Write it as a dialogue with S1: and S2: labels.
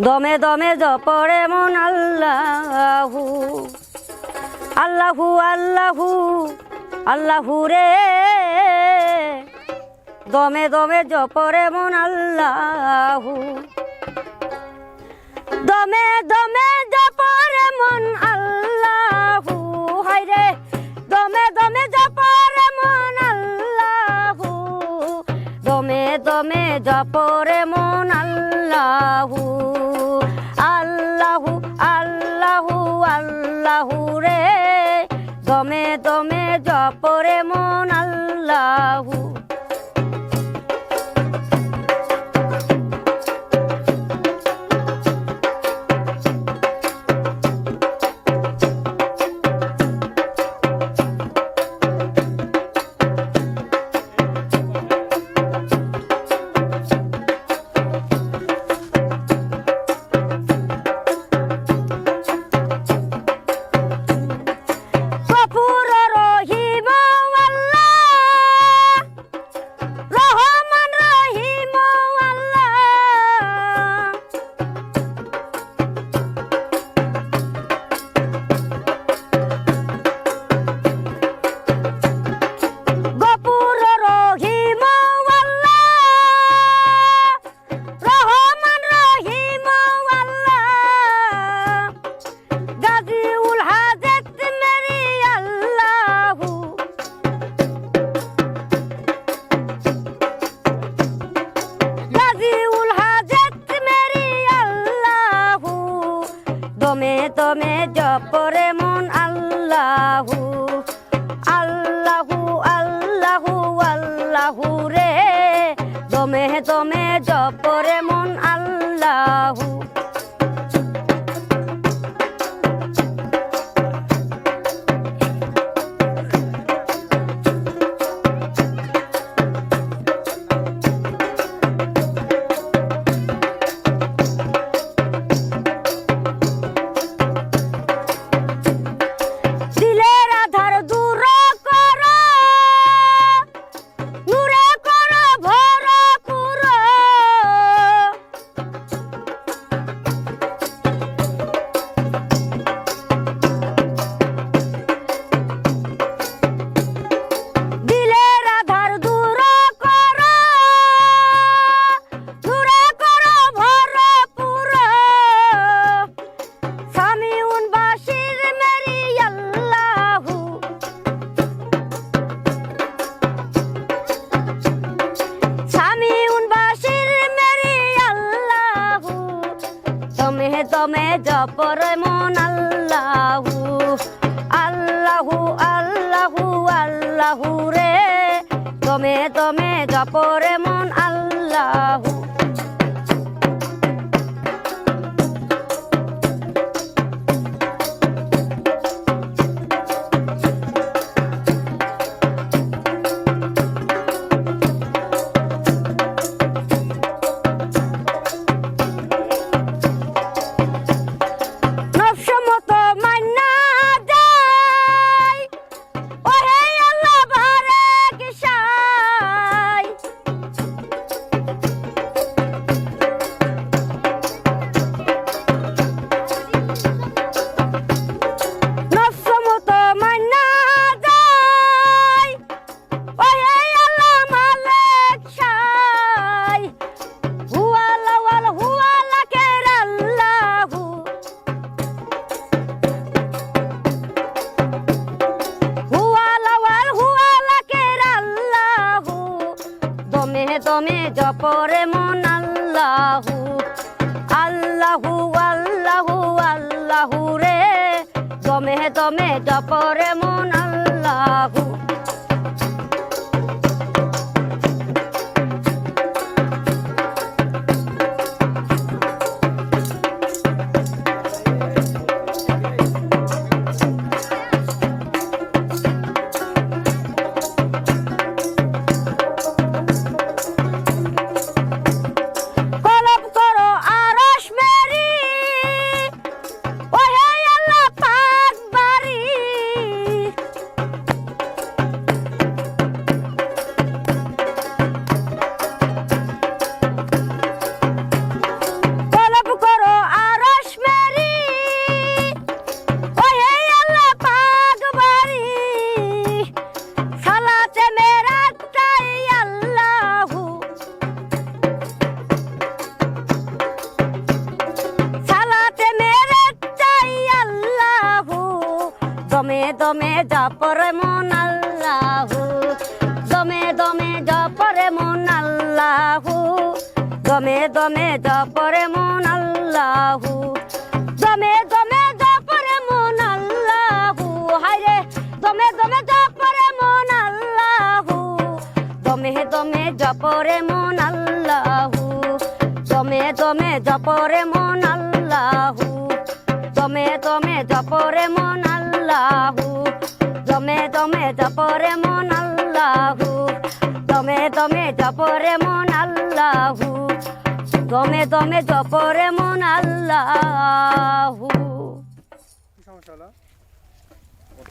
S1: দমে দমে জপরে মন আল্লাহু। আল্লাহু আল্লাহু আল্লাহু রে। দমে দমে জপরে মন আল্লাহু। দমে দমে জপরে মন আল্লাহু। হাই রে, দমে দমে জপরে মন আল্লাহু। দমে দমে জপরে মন আল্লাহু। দমে জপরে মন আল্লাহু আল্লাহু আল্লাহু আল্লাহু রে। দমে দমে জপরে মন আল্লাহু। তমে জপর মন আল্লাহু আল্লাহু আল্লাহু আল্লাহু রে। তমে তমে জপরে মন আল্লাহু। দমে দমে জপরে মন আল্লাহু আল্লাহু আল্লাহু আল্লাহু রে। দমে দমে জপরে মন আল্লাহু দমে জপরে মন আল্লাহু। দমে দমে জপরে মন আল্লাহু। দমে দমে জপরে মন আল্লাহু। দমে দমে জপরে মন আল্লাহু। হায়রে, দমে দমে জপরে মন আল্লাহু। দমে দমে জপরে মন আল্লাহু। দমে দমে জপরে মন আল্লাহু। দমে জমে জপরে মন আল্লাহু। জমে জমে জপরে মন আল্লাহু। জমে জমে জপরে মন আল্লাহু। জমে জমে জপরে মন আল্লাহু।
S2: সমস্যা